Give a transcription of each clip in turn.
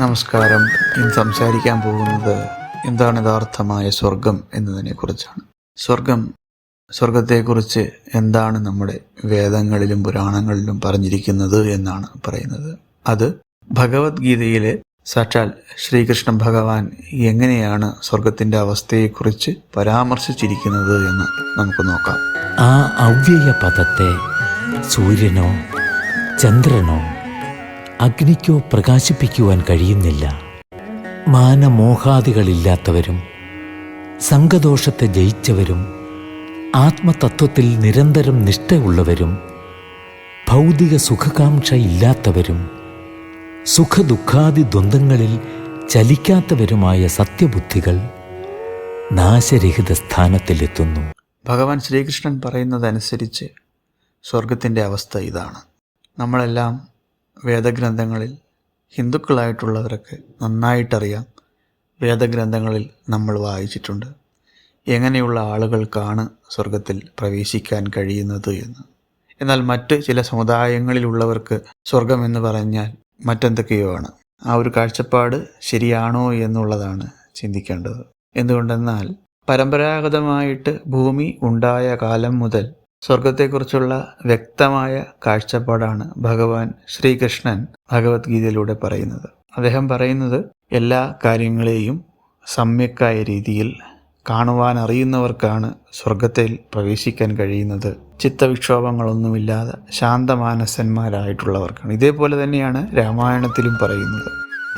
നമസ്കാരം. ഇന്ന് സംസാരിക്കാൻ പോകുന്നത് എന്താണ് യഥാർത്ഥമായ സ്വർഗം എന്നതിനെ കുറിച്ചാണ് സ്വർഗം സ്വർഗത്തെക്കുറിച്ച് എന്താണ് നമ്മുടെ വേദങ്ങളിലും പുരാണങ്ങളിലും പറഞ്ഞിരിക്കുന്നത് എന്നാണ് പറയുന്നത്. അത് ഭഗവത്ഗീതയിലെ സാക്ഷാൽ ശ്രീകൃഷ്ണ ഭഗവാൻ എങ്ങനെയാണ് സ്വർഗത്തിന്റെ അവസ്ഥയെക്കുറിച്ച് പരാമർശിച്ചിരിക്കുന്നത് എന്ന് നമുക്ക് നോക്കാം. ആ അവ്യയ പദത്തെ സൂര്യനോ ചന്ദ്രനോ അഗ്നിക്കോ പ്രകാശിപ്പിക്കുവാൻ കഴിയുന്നില്ല. മാനമോഹാദികളില്ലാത്തവരും സംഘദോഷത്തെ ജയിച്ചവരും ആത്മതത്വത്തിൽ നിരന്തരം നിഷ്ഠയുള്ളവരും ഭൗതിക സുഖകാംക്ഷ ഇല്ലാത്തവരും സുഖദുഃഖാദി ദ്വന്ദ്ങ്ങളിൽ ചലിക്കാത്തവരുമായ സത്യബുദ്ധികൾ നാശരഹിത സ്ഥാനത്തിലെത്തുന്നു. ഭഗവാൻ ശ്രീകൃഷ്ണൻ പറയുന്നതനുസരിച്ച് സ്വർഗത്തിന്റെ അവസ്ഥ ഇതാണ്. നമ്മളെല്ലാം വേദഗ്രന്ഥങ്ങളിൽ ഹിന്ദുക്കളായിട്ടുള്ളവരൊക്കെ നന്നായിട്ടറിയാം. വേദഗ്രന്ഥങ്ങളിൽ നമ്മൾ വായിച്ചിട്ടുണ്ട്. എങ്ങനെയുള്ള ആളുകൾക്കാണ് സ്വർഗത്തിൽ പ്രവേശിക്കാൻ കഴിയുന്നത് എന്ന്. എന്നാൽ മറ്റ് ചില സമുദായങ്ങളിലുള്ളവർക്ക് സ്വർഗം എന്ന് പറഞ്ഞാൽ മറ്റെന്തൊക്കെയോ ആണ്. ആ ഒരു കാഴ്ചപ്പാട് ശരിയാണോ എന്നുള്ളതാണ് ചിന്തിക്കേണ്ടത്. എന്തുകൊണ്ടെന്നാൽ പരമ്പരാഗതമായിട്ട് ഭൂമി ഉണ്ടായ കാലം മുതൽ സ്വർഗത്തെക്കുറിച്ചുള്ള വ്യക്തമായ കാഴ്ചപ്പാടാണ് ഭഗവാൻ ശ്രീകൃഷ്ണൻ ഭഗവത്ഗീതയിലൂടെ പറയുന്നത്. അദ്ദേഹം പറയുന്നത് എല്ലാ കാര്യങ്ങളെയും സമ്യക്കായ രീതിയിൽ കാണുവാൻ അറിയുന്നവർക്കാണ് സ്വർഗത്തിൽ പ്രവേശിക്കാൻ കഴിയുന്നത്. ചിത്തവിക്ഷോഭങ്ങളൊന്നുമില്ലാതെ ശാന്തമാനസന്മാരായിട്ടുള്ളവർക്കാണ്. ഇതേപോലെ തന്നെയാണ് രാമായണത്തിലും പറയുന്നത്.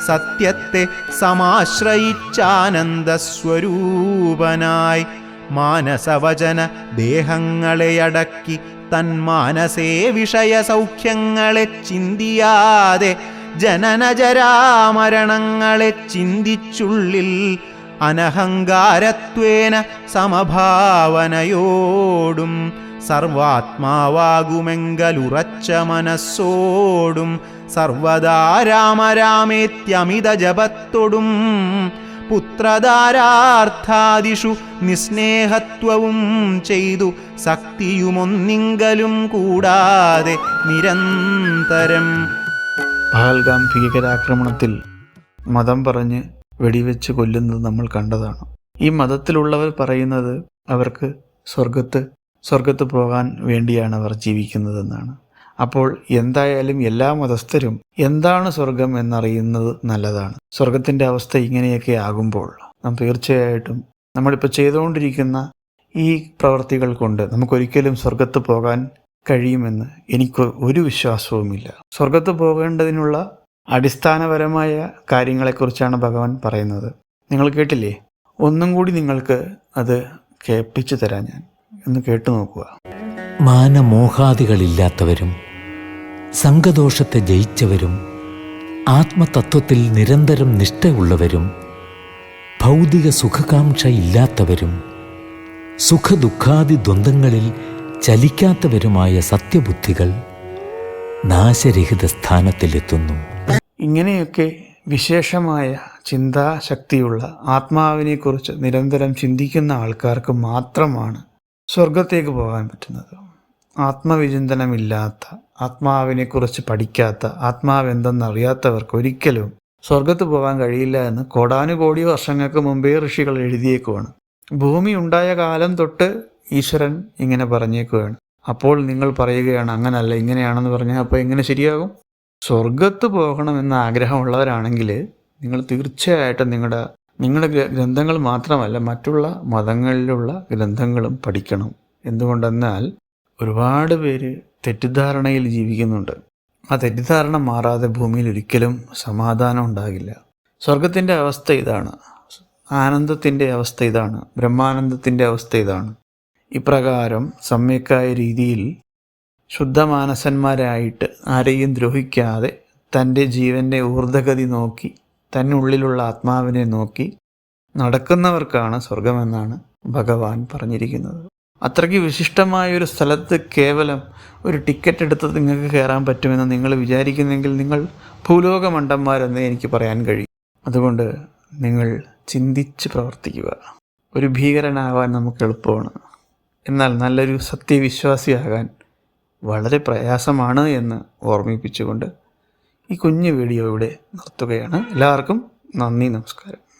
സത്യത്തെ സമാശ്രയിച്ചാനന്ദസ്വരൂപനായി മാനസവചന ദേഹങ്ങളെ അടക്കി തൻ മാനസേ വിഷയ സൗഖ്യങ്ങളെ ചിന്തിയാതെ ജനനജരാമരണങ്ങളെ ചിന്തിച്ചുള്ളിൽ അനഹങ്കാരത്വേന സമഭാവനയോടും സർവാത്മാവാകുമെങ്കലുറച്ച മനസ്സോടും സർവദാ രാമരാമേത്യമിത പുത്രധാരാർത്ഥാദിഷു നിസ്നേഹത്വവും ചെയ്തു സക്തിയുമൊന്നിങ്കലും കൂടാതെ നിരന്തരം. പഹൽഗാം ഭീകരാക്രമണത്തിൽ മതം പറഞ്ഞ് വെടിവെച്ച് കൊല്ലുന്നത് നമ്മൾ കണ്ടതാണ്. ഈ മതത്തിലുള്ളവർ പറയുന്നത് അവർക്ക് സ്വർഗത്ത് സ്വർഗത്ത് പോകാൻ വേണ്ടിയാണ് അവർ ജീവിക്കുന്നതെന്നാണ്. അപ്പോൾ എന്തായാലും എല്ലാ മതസ്ഥരും എന്താണ് സ്വർഗം എന്നറിയുന്നത് നല്ലതാണ്. സ്വർഗത്തിന്റെ അവസ്ഥ ഇങ്ങനെയൊക്കെ ആകുമ്പോൾ നാം തീർച്ചയായിട്ടും നമ്മളിപ്പോൾ ചെയ്തുകൊണ്ടിരിക്കുന്ന ഈ പ്രവർത്തികൾ കൊണ്ട് നമുക്കൊരിക്കലും സ്വർഗത്ത് പോകാൻ കഴിയുമെന്ന് എനിക്ക് ഒരു വിശ്വാസവുമില്ല. സ്വർഗത്ത് പോകേണ്ടതിനുള്ള അടിസ്ഥാനപരമായ കാര്യങ്ങളെക്കുറിച്ചാണ് ഭഗവാൻ പറയുന്നത്. നിങ്ങൾ കേട്ടില്ലേ? ഒന്നും കൂടി നിങ്ങൾക്ക് അത് കേൾപ്പിച്ചു തരാം ഞാൻ. ഒന്ന് കേട്ടു നോക്കുക. മാനമോഹാദികളില്ലാത്തവരും സംഘദോഷത്തെ ജയിച്ചവരും ആത്മതത്വത്തിൽ നിരന്തരം നിഷ്ഠയുള്ളവരും ഭൗതിക സുഖകാംക്ഷ ഇല്ലാത്തവരും സുഖദുഃഖാദി ദ്വന്ദ്ങ്ങളിൽ ചലിക്കാത്തവരുമായ സത്യബുദ്ധികൾ നാശരഹിത സ്ഥാനത്തിലെത്തുന്നു ഇങ്ങനെയൊക്കെ വിശേഷമായ ചിന്താശക്തിയുള്ള ആത്മാവിനെക്കുറിച്ച് നിരന്തരം ചിന്തിക്കുന്ന ആൾക്കാർക്ക് മാത്രമാണ് സ്വർഗത്തേക്ക് പോകാൻ പറ്റുന്നത്. ആത്മവിചിന്തനമില്ലാത്ത ആത്മാവിനെക്കുറിച്ച് പഠിക്കാത്ത ആത്മാവെന്തെന്നറിയാത്തവർക്ക് ഒരിക്കലും സ്വർഗത്ത് പോകാൻ കഴിയില്ല എന്ന് കോടാനുകോടി വർഷങ്ങൾക്ക് മുമ്പേ ഋഷികൾ എഴുതിയേക്കുവാണ്. ഭൂമി ഉണ്ടായ കാലം തൊട്ട് ഈശ്വരൻ ഇങ്ങനെ പറഞ്ഞേക്കുകയാണ് അപ്പോൾ നിങ്ങൾ പറയുകയാണ് അങ്ങനല്ല ഇങ്ങനെയാണെന്ന് പറഞ്ഞാൽ അപ്പോൾ എങ്ങനെ ശരിയാകും? സ്വർഗത്ത് പോകണമെന്ന ആഗ്രഹമുള്ളവരാണെങ്കിൽ നിങ്ങൾ തീർച്ചയായിട്ടും നിങ്ങളുടെ നിങ്ങളുടെ ഗ്രന്ഥങ്ങൾ മാത്രമല്ല മറ്റുള്ള മതങ്ങളിലുള്ള ഗ്രന്ഥങ്ങളും പഠിക്കണം. എന്തുകൊണ്ടെന്നാൽ ഒരുപാട് പേര് തെറ്റിദ്ധാരണയിൽ ജീവിക്കുന്നുണ്ട്. ആ തെറ്റിദ്ധാരണ മാറാതെ ഭൂമിയിൽ ഒരിക്കലും സമാധാനം ഉണ്ടാകില്ല. സ്വർഗത്തിന്റെ അവസ്ഥ ഇതാണ്. ആനന്ദത്തിന്റെ അവസ്ഥ ഇതാണ്. ബ്രഹ്മാനന്ദത്തിന്റെ അവസ്ഥ ഇതാണ്. ഇപ്രകാരം സമ്യക്കായ രീതിയിൽ ശുദ്ധമാനസന്മാരായിട്ട് ആരെയും ദ്രോഹിക്കാതെ തന്റെ ജീവന്റെ ഊർധഗതി നോക്കി തന്നുള്ളിലുള്ള ആത്മാവിനെ നോക്കി നടക്കുന്നവർക്കാണ് സ്വർഗമെന്നാണ് ഭഗവാൻ പറഞ്ഞിരിക്കുന്നത്. അത്രയ്ക്ക് വിശിഷ്ടമായ ഒരു സ്ഥലത്ത് കേവലം ഒരു ടിക്കറ്റ് എടുത്ത് നിങ്ങൾക്ക് കയറാൻ പറ്റുമെന്ന് നിങ്ങൾ വിചാരിക്കുന്നെങ്കിൽ നിങ്ങൾ ഭൂലോക മണ്ടന്മാരെന്നേ എനിക്ക് പറയാൻ കഴിയും. അതുകൊണ്ട് നിങ്ങൾ ചിന്തിച്ച് പ്രവർത്തിക്കുക. ഒരു ഭീകരനാവാൻ നമുക്ക് എളുപ്പമാണ്. എന്നാൽ നല്ലൊരു സത്യവിശ്വാസിയാകാൻ വളരെ പ്രയാസമാണ് എന്ന് ഓർമ്മിപ്പിച്ചുകൊണ്ട് ഈ കുഞ്ഞു വീഡിയോ ഇവിടെ നിർത്തുകയാണ്. എല്ലാവർക്കും നന്ദി നമസ്കാരം.